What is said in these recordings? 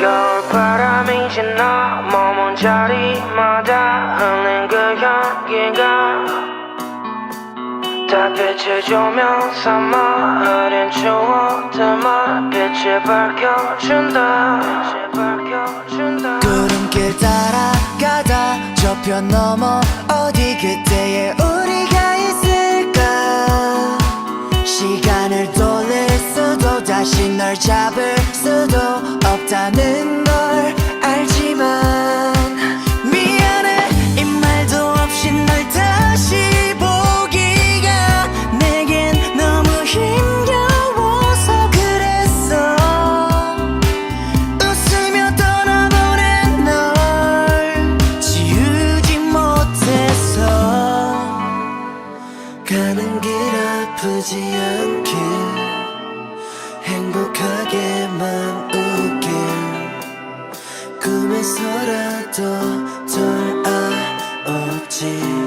겨울바람이 지나 머문 자리마다 흘린 그 향기가 달빛을 조명 삼아 흐린 추억들만 빛을 밝혀준다. 빛을 밝혀준다. 구름길 따라가다 저편 너머 어디 그때의 우리가 있을까? 시간을 돌릴 수도 다시 널 잡을 없다는 걸 알지만 미안해. 이 말도 없이 널 다시 보기가 내겐 너무 힘겨워서 그랬어. 웃으며 떠나보낸 널 지우지 못해서. 가는 길 아프지 않게 행복하게만 꿈에서라도 덜 아오지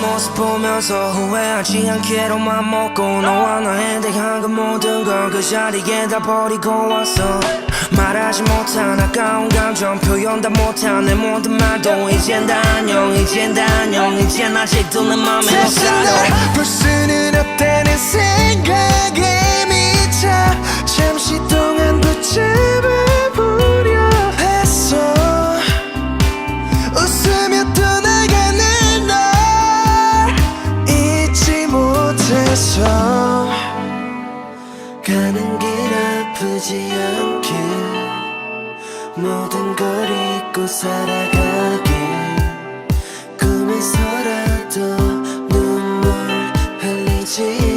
모습 보면서 후회하지 않기로 맘먹고 너와 나에 대한 그 모든 걸 그 자리에 다 버리고 왔어. 말하지 못한 아까운 감정 표현 다 못한 내 모든 말도 이젠 다 안녕 이젠 다 안녕 이젠 아직도 내 맘에 너 다시 살아 못해서 가는 길 아프지 않게 모든 걸 잊고 살아가길 꿈에서라도 눈물 흘리지